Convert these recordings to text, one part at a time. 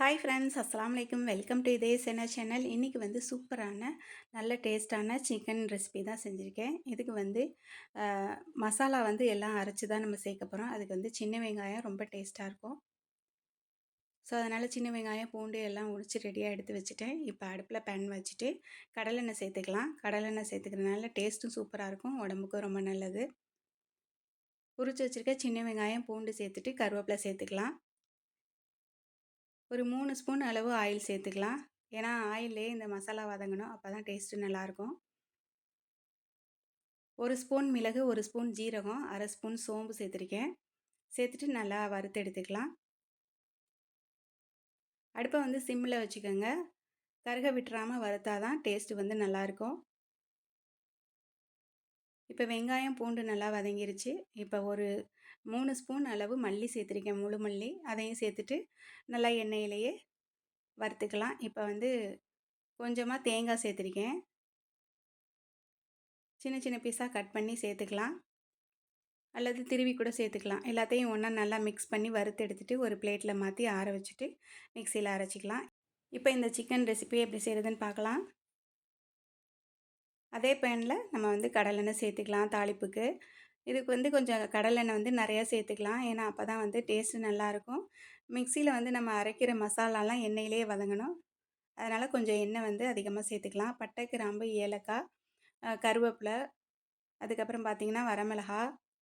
Hi friends அஸ்லாம் வலைக்கம் welcome to இதே சென்ன சேனல் இன்றைக்கி வந்து சூப்பரான நல்ல டேஸ்ட்டான சிக்கன் ரெசிபி தான் செஞ்சுருக்கேன். இதுக்கு வந்து மசாலா வந்து எல்லாம் அரைச்சி தான் நம்ம சேர்க்க போகிறோம் அதுக்கு வந்து சின்ன வெங்காயம் ரொம்ப டேஸ்ட்டாக இருக்கும். ஸோ அதனால் சின்ன வெங்காயம் பூண்டு எல்லாம் உரித்து ரெடியாக எடுத்து வச்சுட்டேன். இப்போ அடுப்பில் பேன் வச்சுட்டு கடலெண்ணெய் சேர்த்துக்கலாம். கடலெண்ணெய் சேர்த்துக்கிறதுனால டேஸ்ட்டும் சூப்பராக இருக்கும். உடம்புக்கும் ரொம்ப நல்லது. உரிச்சு வச்சுருக்க சின்ன வெங்காயம் பூண்டு சேர்த்துட்டு கருவேப்பிலை சேர்த்துக்கலாம். ஒரு மூணு ஸ்பூன் அளவு ஆயில் சேர்த்துக்கலாம். ஏன்னா ஆயிலே இந்த மசாலா வதங்கணும். அப்போ தான் டேஸ்ட்டு நல்லாயிருக்கும் ஒரு ஸ்பூன் மிளகு ஒரு ஸ்பூன் ஜீரகம் அரை ஸ்பூன் சோம்பு சேர்த்துருக்கேன். சேர்த்துட்டு நல்லா வறுத்து எடுத்துக்கலாம். அடுப்பை வந்து சிம்மில் வச்சுக்கோங்க. கருக விட்டுறாமல் வறுத்தா தான் டேஸ்ட்டு வந்து நல்லாயிருக்கும் இப்போ வெங்காயம் பூண்டு நல்லா வதங்கிருச்சு. இப்போ ஒரு மூணு ஸ்பூன் அளவு மல்லி சேர்த்துருக்கேன். முழு மல்லி. அதையும் சேர்த்துட்டு நல்லா எண்ணெயிலேயே வறுத்துக்கலாம். இப்போ வந்து கொஞ்சமாக தேங்காய் சேர்த்துருக்கேன். சின்ன சின்ன பீஸாக கட் பண்ணி சேர்த்துக்கலாம். அல்லது திருவி கூட சேர்த்துக்கலாம். எல்லாத்தையும் ஒன்றா நல்லா மிக்ஸ் பண்ணி வறுத்து எடுத்துகிட்டு ஒரு பிளேட்டில் மாற்றி ஆற வச்சுட்டு மிக்சியில் அரைச்சிக்கலாம். இப்போ இந்த சிக்கன் ரெசிபி எப்படி செய்கிறதுன்னு பார்க்கலாம் அதே பேனில் நம்ம வந்து கடலெண்ணெய் சேர்த்துக்கலாம் தாளிப்புக்கு. இதுக்கு வந்து கொஞ்சம் கடலெண்ணெய் வந்து நிறையா சேர்த்துக்கலாம். ஏன்னா அப்போ தான் வந்து டேஸ்ட்டு நல்லாயிருக்கும். மிக்சியில் வந்து நம்ம அரைக்கிற மசாலாலாம் எண்ணெயிலே வதங்கணும். அதனால் கொஞ்சம் எண்ணெய் வந்து அதிகமாக சேர்த்துக்கலாம். பட்டை கிராம்பு ஏலக்காய் கருவேப்பிலை அதுக்கப்புறம் பார்த்திங்கன்னா வரமிளகா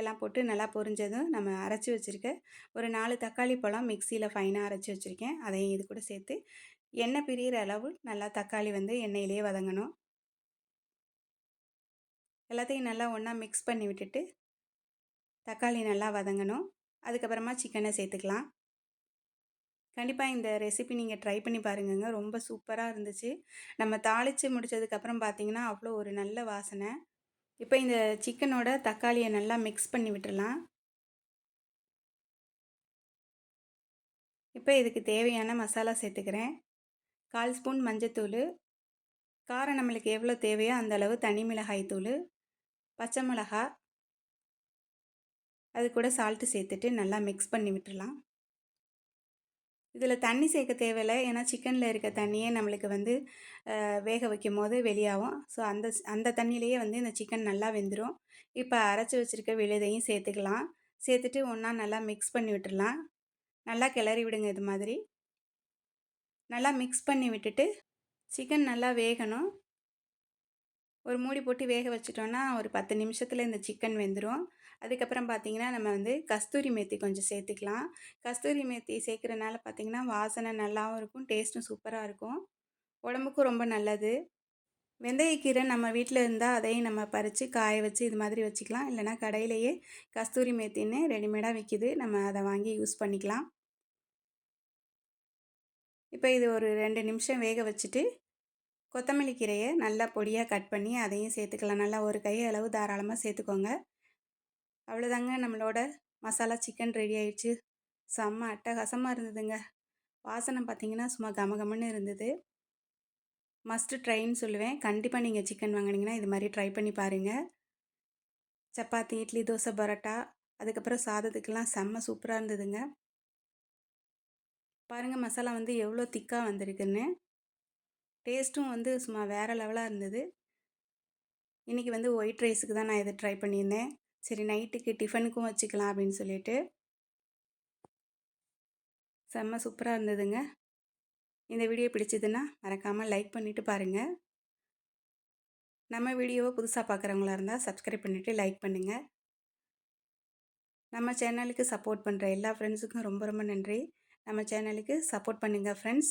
எல்லாம் போட்டு நல்லா பொரிஞ்சதும் நம்ம அரைச்சி வச்சுருக்க ஒரு நாலு தக்காளி பழம் மிக்சியில் ஃபைனாக அரைச்சி வச்சுருக்கேன். அதையும் இது கூட சேர்த்து எண்ணெய் பிரிகிற அளவு நல்லா தக்காளி வந்து எண்ணெயிலே வதங்கணும். எல்லாத்தையும் நல்லா ஒன்றா மிக்ஸ் பண்ணி விட்டுட்டு தக்காளி நல்லா வதங்கணும். அதுக்கப்புறமா சிக்கனை சேர்த்துக்கலாம். கண்டிப்பாக இந்த ரெசிபி நீங்கள் ட்ரை பண்ணி பாருங்கங்க. ரொம்ப சூப்பராக இருந்துச்சு. நம்ம தாளித்து முடித்ததுக்கப்புறம் பார்த்தீங்கன்னா அவ்வளோ ஒரு நல்ல வாசனை. இப்போ இந்த சிக்கனோட தக்காளியை நல்லா மிக்ஸ் பண்ணி விட்டுடலாம் இப்போ இதுக்கு தேவையான மசாலா சேர்த்துக்கிறேன். கால் ஸ்பூன் மஞ்சத்தூள். காரம் நம்மளுக்கு எவ்வளோ தேவையோ அந்த அளவு தனி மிளகாய் தூள் பச்சை மிளகாய் அது கூட சால்ட்டு சேர்த்துட்டு நல்லா மிக்ஸ் பண்ணி விட்டுடலாம் இதில் தண்ணி சேர்க்க தேவையில்லை. ஏன்னா சிக்கனில் இருக்க தண்ணியே நம்மளுக்கு வந்து வேக வைக்கும் போது வெளியாகும். ஸோ அந்த அந்த தண்ணியிலேயே வந்து இந்த சிக்கன் நல்லா வெந்துடும் இப்போ அரைச்சி வச்சுருக்க விழுதையும் சேர்த்துக்கலாம். சேர்த்துட்டு ஒன்றா நல்லா மிக்ஸ் பண்ணி விட்டுடலாம் நல்லா கிளறி விடுங்க இது மாதிரி. நல்லா மிக்ஸ் பண்ணி விட்டுட்டு சிக்கன் நல்லா வேகணும். ஒரு மூடி போட்டு வேக வச்சிட்டோன்னா ஒரு பத்து நிமிஷத்தில் இந்த சிக்கன் வெந்துடும் அதுக்கப்புறம் பார்த்திங்கன்னா நம்ம வந்து கஸ்தூரி மேத்தி கொஞ்சம் சேர்த்துக்கலாம். கஸ்தூரி மேத்தி சேர்க்குறனால பார்த்திங்கன்னா வாசனை நல்லாவும் இருக்கும் டேஸ்ட்டும் சூப்பராக இருக்கும். உடம்புக்கும் ரொம்ப நல்லது. வெந்தயக்கீரை நம்ம வீட்டில் இருந்தால் அதையும் நம்ம பறித்து காய வச்சு இது மாதிரி வச்சுக்கலாம். இல்லைனா கடையிலேயே கஸ்தூரி மேத்தின்னு ரெடிமேடாக விற்கிது நம்ம அதை வாங்கி யூஸ் பண்ணிக்கலாம். இப்போ இது ஒரு ரெண்டு நிமிஷம் வேக வச்சுட்டு கொத்தமல்லி கீரையை நல்லா பொடியாக கட் பண்ணி அதையும் சேர்த்துக்கலாம். நல்லா ஒரு கை அளவு தாராளமாக சேர்த்துக்கோங்க. அவ்வளோதாங்க நம்மளோட மசாலா சிக்கன் ரெடி ஆயிடுச்சு. செம்ம அட்டகாசமாக இருந்ததுங்க. வாசனை பார்த்திங்கன்னா சும்மா கமகமன்னு இருந்தது. மஸ்ட்டு ட்ரைன்னு சொல்லுவேன். கண்டிப்பாக நீங்கள் சிக்கன் வாங்கினீங்கன்னா இது மாதிரி ட்ரை பண்ணி பாருங்கள் சப்பாத்தி இட்லி தோசை பரோட்டா அதுக்கப்புறம் சாதத்துக்கெல்லாம் செம்ம சூப்பராக இருந்ததுங்க. பாருங்கள் மசாலா வந்து எவ்வளோ திக்காக வந்திருக்குன்னு. டேஸ்ட்டும் வந்து சும்மா வேறு லெவலாக இருந்தது. இன்றைக்கி வந்து ஒயிட் ரைஸுக்கு தான் நான் இதை ட்ரை பண்ணியிருந்தேன். சரி நைட்டுக்கு டிஃபனுக்கும் வச்சுக்கலாம் அப்படின்னு சொல்லிட்டு. செம்ம சூப்பராக இருந்ததுங்க. இந்த வீடியோ பிடிச்சதுன்னா மறக்காமல் லைக் பண்ணிவிட்டு பாருங்கள் நம்ம வீடியோவை புதுசாக பார்க்குறவங்களா இருந்தால் சப்ஸ்கிரைப் பண்ணிவிட்டு லைக் பண்ணுங்கள் நம்ம சேனலுக்கு சப்போர்ட் பண்ணுற எல்லா ஃப்ரெண்ட்ஸுக்கும் ரொம்ப ரொம்ப நன்றி. நம்ம சேனலுக்கு சப்போர்ட் பண்ணுங்கள் ஃப்ரெண்ட்ஸ்.